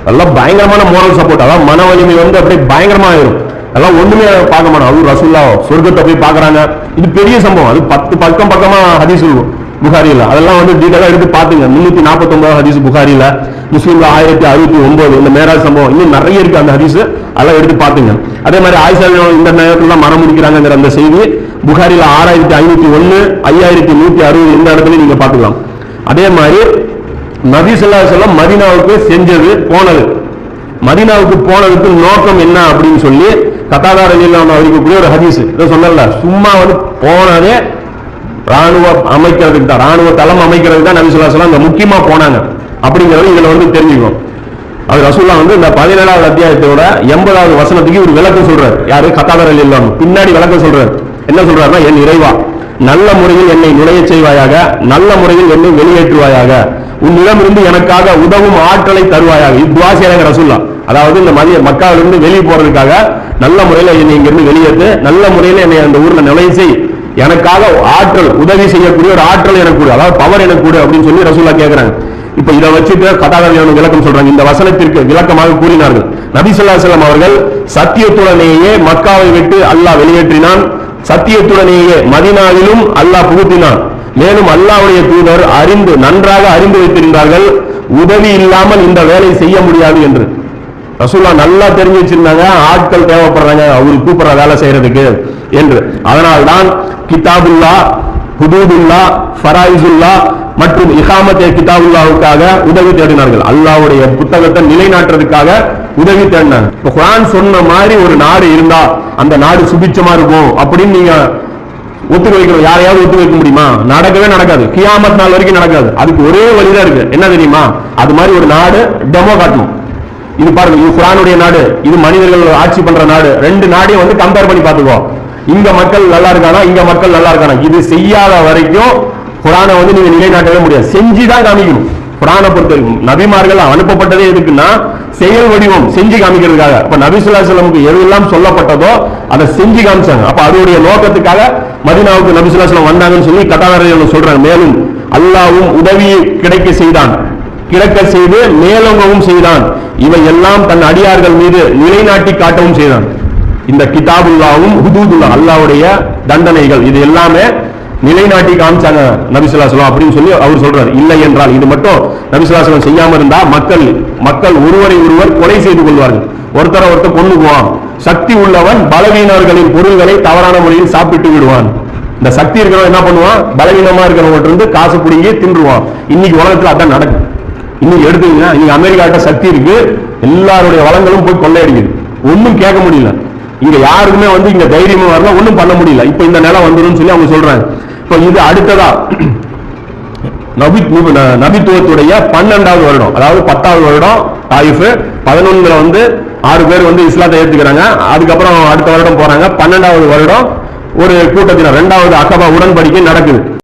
எல்லாம் பயங்கரமான மோரல் சப்போர்ட் அதான் மன வலிமை வந்து அப்படியே பயங்கரமாக ஆயிரும் அதெல்லாம் ஒண்ணுமே பார்க்க மாட்டோம். அதுவும் ரசூல்லா சொர்க்கத்தை போய் பாக்குறாங்க இது பெரிய சம்பவம். அது பத்து பக்கம் பக்கமா ஹதீஸ் இருக்கும். அதெல்லாம் வந்து டீட்டெயிலாக எடுத்து பார்த்துங்க. முன்னூத்தி நாற்பத்தி ஒன்பது ஹதீஸ் புகாரியில். முஸ்லீம்ல ஆயிரத்தி அறுபத்தி ஒன்பது. இந்த மேராஜ் சம்பவம். இன்னும் நிறைய இருக்கு அந்த ஹதீஸ். அதெல்லாம் எடுத்து பார்த்துங்க. அதே மாதிரி ஆயிஷா இந்த நேரத்துல மரம் முடிக்கிறாங்கிற அந்த செய்தி புகாரியில் ஆறாயிரத்தி ஐநூத்தி ஒன்னு ஐயாயிரத்தி நூத்தி அறுபது இந்த இடத்துல நீங்க பாத்துக்கலாம் அதே மாதிரி நபி சொல்லா அலைஹி மதினாவுக்கு மதீனாவுக்கு செஞ்சது போனது. மதீனாவுக்கு போனதுக்கு நோக்கம் என்ன அப்படின்னு சொல்லி கத்தாதார அவருக்கு ஒரு ஹதீஸ். இதை சொன்னல சும்மா வந்து போனதே ராணுவ அமைக்கிறதுக்கு தான் ராணுவ தளம் அமைக்கிறதுக்கு தான் நபி சொல்லா அலைஹி வஸல்லம் முக்கியமா போனாங்க. அப்படிங்கறது இதுல வந்து தெரிஞ்சுக்கும் அது ரசூல்லா வந்து இந்த பதினேழாவது அத்தியாயத்தோட எண்பதாவது வசனத்துக்கு ஒரு விளக்கம் சொல்றாரு. யாரு? கத்தாதரல் இல்லாம பின்னாடி விளக்கம் சொல்றாரு. என்ன சொல்றாருன்னா என் இறைவா நல்ல முறையில் என்னை நுழைய செய்வாயாக நல்ல முறையில் என்னை வெளியேற்றுவாயாக. உன்னிடமிருந்து எனக்காக உதவும் ஆற்றலை தருவாயாக. இத்துவா ரசூல்லா. அதாவது இந்த மதிய மக்காவிலிருந்து வெளியே போறதுக்காக நல்ல முறையில் என்னை இங்கிருந்து வெளியேற்று நல்ல முறையில் என்னை அந்த ஊர்ல நுழைய செய். எனக்காக ஆற்றல் உதவி செய்யக்கூடிய ஒரு ஆற்றல் எனக்கு அதாவது பவர் எனக்கு அப்படின்னு சொல்லி ரசூல்லா கேட்கிறாங்க இப்ப இதை வச்சுட்டு கதாகவியான விளக்கம் சொல்றாங்க. இந்த வசனத்திற்கு விளக்கமாக கூறினார்கள். நபி ஸல்லல்லாஹு அலைஹி அவர்கள் சத்தியத்துடனேயே மக்காவை விட்டு அல்லாஹ் வெளியேற்றினான். சத்தியத்துடனேயே மதினாவிலும் அல்லாஹ் புகுத்தினான். மேலும் அல்லாவுடைய தூதர் அறிந்து நன்றாக அறிந்து வைத்திருந்தார்கள். உதவி இல்லாமல் இந்த வேலை செய்ய முடியாது என்று. ரசூல்லா நல்லா தெரிஞ்சு வச்சிருந்தாங்க ஆட்கள் தேவைப்படுறாங்க அவரு கூப்பிடுற வேலை செய்யறதுக்கு என்று. அதனால்தான் கிதாபுல்லா ஹுதூதுல்லா ஃபராயிசுல்லா மற்றும் இஹாமத்தே கிதாபுல்லாவுக்காக உதவி தேடினார்கள். அல்லாஹ்வுடைய புத்தகத்தை நிலைநாட்டுறதுக்காக உதவி தேடினாங்க. இப்ப குரான் சொன்ன மாதிரி ஒரு நாடு இருந்தா அந்த நாடு சுபிச்சமா இருக்கும் அப்படின்னு நீங்க ஒத்துக்க வைக்கணும். யாரையாவது ஒத்து வைக்க முடியுமா? நடக்கவே நடக்காது. கியாமத் நாள் வரைக்கும் நடக்காது. அதுக்கு ஒரே வழிதான் இருக்கு. என்ன தெரியுமா? அது மாதிரி ஒரு நாடு டெமோ காட்டணும். இது பாருங்க இது குரானுடைய நாடு இது மனிதர்கள் ஆட்சி பண்ற நாடு. ரெண்டு நாடையும் வந்து கம்பேர் பண்ணி பார்த்துக்கோ. இங்க மக்கள் நல்லா இருக்கானா இங்க மக்கள் நல்லா இருக்கானா? இது செய்யாத வரைக்கும் குரானை வந்து நீங்க நிலைநாட்டவே முடியாது. செஞ்சு தான் காமிக்கணும். குரானை பொறுத்த நபிமார்கள் அனுப்பப்பட்டதே எதுக்குன்னா செயல் வடிவம் செஞ்சு காமிக்கிறதுக்காக. இப்ப நபி ஸல்லல்லாஹு எதுவெல்லாம் சொல்லப்பட்டதோ அதை செஞ்சு காமிச்சாங்க. அப்ப அதோடைய நோக்கத்துக்காக மதினாவுக்கு நபி ஸல்லல்லாஹு வந்தாங்கன்னு சொல்லி கதாநாயகர்கள் சொல்றாங்க. மேலும் அல்லாஹ்வும் உதவி கிடைக்க செய்தான். கிடக்க செய்து மேலோங்கவும் செய்தான். இவை எல்லாம் தன் அடியார்கள் மீது நிலைநாட்டி காட்டவும் செய்தான். இந்த கிதாபுல்லாவும் ஹுதூதுல்லா அல்லாஹ்வுடைய தண்டனைகள் இது எல்லாமே நிலைநாட்டி காமிச்சாங்க நபிசுல்லாசலம் அப்படின்னு சொல்லி அவர் சொல்றாரு. இல்லை என்றால் இது மட்டும் நபிசுல்லாசலம் செய்யாம இருந்தா மக்கள் மக்கள் ஒருவரை ஒருவர் கொலை செய்து கொள்வார்கள். ஒருத்தரை ஒருத்தர் கொண்டுக்குவான் சக்தி உள்ளவன் பலவீனர்களின் பொருள்களை தவறான முறையில் சாப்பிட்டு விடுவான். இந்த சக்தி இருக்கிறவன் என்ன பண்ணுவான்? பலவீனமா இருக்கிறவங்க இருந்து காசு பிடிங்கி தின்றுவான். இன்னைக்கு உலகத்துல அதான் நடக்கும் இன்னைக்கு எடுத்தீங்கன்னா இன்னைக்கு அமெரிக்காட்ட சக்தி இருக்கு எல்லாருடைய வளங்களும் போய் கொள்ளையடிக்குது. ஒன்னும் கேட்க முடியல. இங்க யாருக்குமே வந்து இங்க தைரியமா வரல ஒன்னும் பண்ண முடியல. இப்ப இந்த நிலம் வந்துடும் சொல்லி அவங்க சொல்றாங்க. இப்ப இது அடுத்ததா. நபி நபித்துவத்துடைய பன்னெண்டாவது வருடம். அதாவது பத்தாவது வருடம் தாயிஃப். பதினொன்னுல வந்து ஆறு பேர் வந்து இஸ்லாத்தை ஏற்றுக்கிறாங்க அதுக்கப்புறம் அடுத்த வருடம் போறாங்க. பன்னெண்டாவது வருடம் ஒரு கூட்டத்தினர். ரெண்டாவது அகபா உடன்படிக்கை நடக்குது.